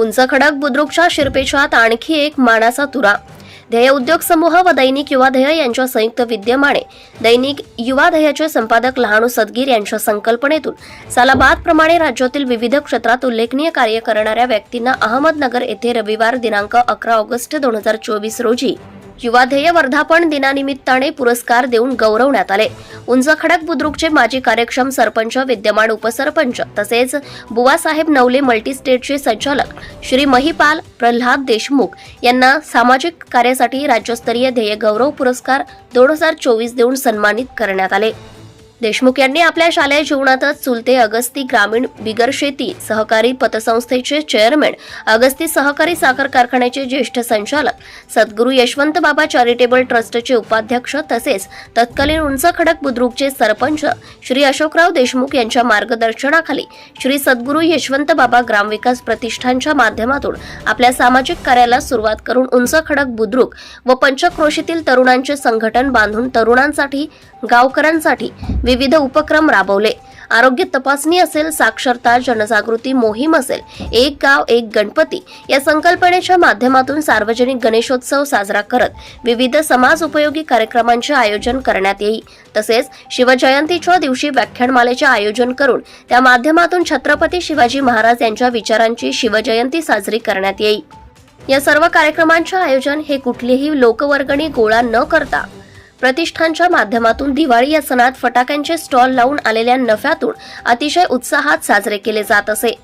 उंच खडक बुद्रुकच्या शिरपेशात आणखी एक मानाचा तुरा. ध्येय उद्योग समूह व दैनिक युवा ध्येय यांच्या संयुक्त विद्यमाने दैनिक युवा ध्येयाचे संपादक लहानू सदगीर यांच्या संकल्पनेतून सालाबाद प्रमाणे राज्यातील विविध क्षेत्रात उल्लेखनीय कार्य करणाऱ्या व्यक्तींना अहमदनगर येथे रविवार दिनांक अकरा ऑगस्ट दोन हजार चोवीस रोजी युवा ध्येय वर्धापन दिनानिमित्ताने पुरस्कार देऊन गौरवण्यात आले. उंच खडक बुद्रुकचे माजी कार्यक्षम सरपंच विद्यमान उपसरपंच तसेच बुवासाहेब नवले मल्टीस्टेटचे संचालक श्री महिपाल प्रल्हाद देशमुख यांना सामाजिक कार्यासाठी राज्यस्तरीय ध्येय गौरव पुरस्कार दोन हजार चोवीस देऊन सन्मानित करण्यात आले. देशमुख यांनी आपल्या शालेय जीवनातच चुलते अगस्ती ग्रामीण बिगर शेती सहकारी पतसंस्थेचे चेअरमॅन अगस्ती सहकारी साखर कारखान्याचे ज्येष्ठ संचालक सद्गुरू यशवंत बाबा चॅरिटेबल ट्रस्टचे उपाध्यक्ष तसेच तत्कालीन उंच खडक बुद्रुकचे सरपंच श्री अशोकराव देशमुख यांच्या मार्गदर्शनाखाली श्री सद्गुरू यशवंत बाबा ग्रामविकास प्रतिष्ठानच्या माध्यमातून आपल्या सामाजिक कार्याला सुरुवात करून उंच खडक बुद्रुक व पंचक्रोशीतील तरुणांचे संघटन बांधून तरुणांसाठी गावकऱ्यांसाठी विविध उपक्रम राबवले. आरोग्य तपासणी असेल साक्षरता जनजागृती मोहीम असेल एक गाव एक गणपती या संकल्पनेच्या माध्यमातून सार्वजनिक गणेशोत्सव साजरा करत विविध समाज उपयोगी कार्यक्रमांचे आयोजन करण्यात येईल. तसेच शिवजयंतीच्या दिवशी व्याख्यानमालेचे आयोजन करून त्या माध्यमातून छत्रपती शिवाजी महाराज यांच्या विचारांची शिवजयंती साजरी करण्यात येईल. या सर्व कार्यक्रमांचे आयोजन हे कुठलीही लोकवर्गणी गोळा न करता प्रतिष्ठानच्या माध्यमातून दिवाळी या सणात फटाक्यांचे स्टॉल लावून आलेल्या नफ्यातून अतिशय उत्साहात साजरे केले जात असे.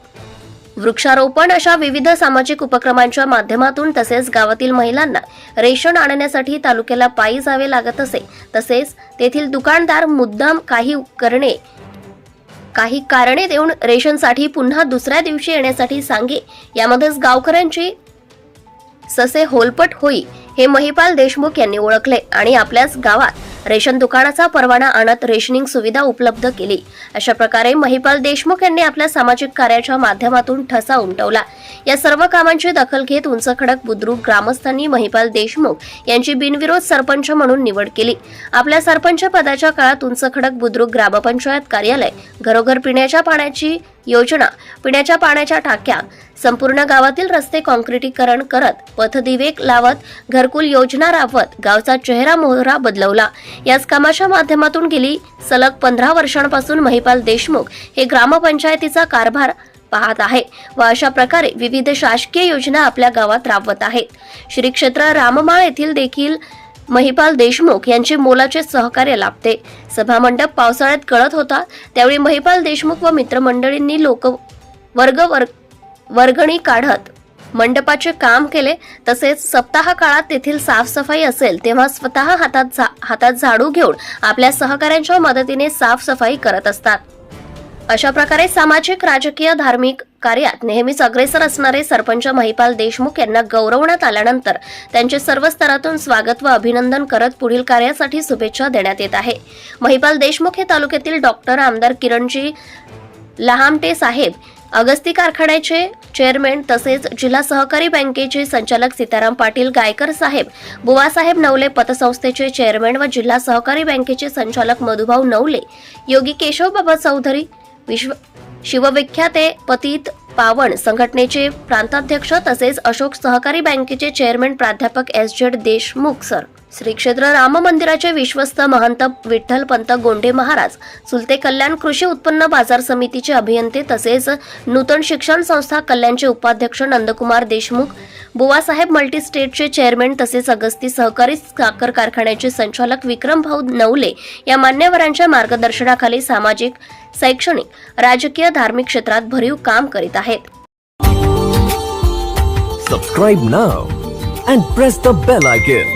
वृक्षारोपण अशा विविध सामाजिक उपक्रमांच्या माध्यमातून तसेच गावातील महिलांना रेशन आणण्यासाठी तालुक्याला पायी जावे लागत असे. तसेच तेथील दुकानदार मुद्दाम काही करणे काही कारणे देऊन रेशनसाठी पुन्हा दुसऱ्या दिवशी येण्यासाठी सांगे. यामध्येच गावकऱ्यांची ससे होलपट होई. हे महिपाल देशमुख यांनी ओळखले आणि आपल्याच गावात रेशन दुकानाचा परवाना आणत रेशनिंग सुविधा उपलब्ध केली. अशा प्रकारे महिपाल देशमुख यांनी आपल्या सामाजिक कार्याच्या माध्यमातून ठसा उमटवला. या सर्व कामांची दखल घेत उंच खडक बुद्रुक ग्रामस्थांनी महिपाल देशमुख यांची बिनविरोध सरपंच म्हणून निवड केली. आपल्या सरपंच पदाच्या काळात उंच खडक बुद्रुक ग्रामपंचायत कार्यालय घरोघर पिण्याच्या पाण्याची योजना पिण्याच्या पाण्याच्या टाक्या संपूर्ण गावातील रस्ते काँक्रिटीकरण करत पथदिवेक लावत घरकुल योजना राबवत गावचा चेहरा मोहरा बदलवला. याच कामाच्या माध्यमातून गेली सलग पंधरा वर्षांपासून महिपाल देशमुख हे ग्रामपंचायतीचा कारभार पाहत आहे व अशा प्रकारे विविध शासकीय योजना आपल्या गावात राबवत आहेत. श्री क्षेत्र राममाळ येथील देखील महिपाल देशमुख यांचे मोलाचे सहकार्य लाभते. सभामंडप पावसाळ्यात कळत होता त्यावेळी महिपाल देशमुख व मित्रमंडळींनी लोक वर्ग वर्ग वर्गणी काढत. मंडपाचे काम केले तसेच सप्ताह काळात तेथील साफसफाई असेल तेव्हा स्वतः हातात झा- हातात झाडू घेऊन आपल्या सहकाऱ्यांच्या मदतीने साफसफाई करत असतात. अशा प्रकारे सामाजिक राजकीय धार्मिक कार्यात नेहमीच अग्रेसर असणारे सरपंच महिपाल देशमुख यांना गौरवण्यात आल्यानंतर त्यांचे सर्व स्तरातून स्वागत व अभिनंदन करत पुढील कार्यासाठी शुभेच्छा देण्यात येत आहे. महिपाल देशमुख हे तालुक्यातील डॉक्टर आमदार किरणजी लहामटे साहेब अगस्ती कारखान्याचे चेअरमॅन तसेच जिल्हा सहकारी बँकेचे संचालक सीताराम पाटील गायकर साहेब बुवासाहेब नवले पतसंस्थेचे चेअरमॅन व जिल्हा सहकारी बँकेचे संचालक मधुभाऊ नवले योगी केशवबाबा चौधरी विश्व शिवविख्याते पतित पावन संघटनेचे प्रांताध्यक्ष तसेच अशोक सहकारी बँकेचे चेअरमॅन प्राध्यापक S Z Deshmukh sir. Shri Kshetra Ram मंदिराचे विश्वस्त महंत विठ्ठल पंत गोंडे महाराज सुलते कल्याण कृषी उत्पन्न बाजार समितीचे अभियंते तसेच नूतन शिक्षण संस्था कल्याणचे उपाध्यक्ष नंदकुमार देशमुख बुवासाहेब मल्टीस्टेटचे चेअरमॅन तसेच अगस्ती सहकारी साखर कारखान्याचे संचालक विक्रम भाऊ नवले या मान्यवरांच्या मार्गदर्शनाखाली सामाजिक शैक्षणिक राजकीय धार्मिक क्षेत्रात भरीव काम करीत आहेत. Subscribe now and press the bell icon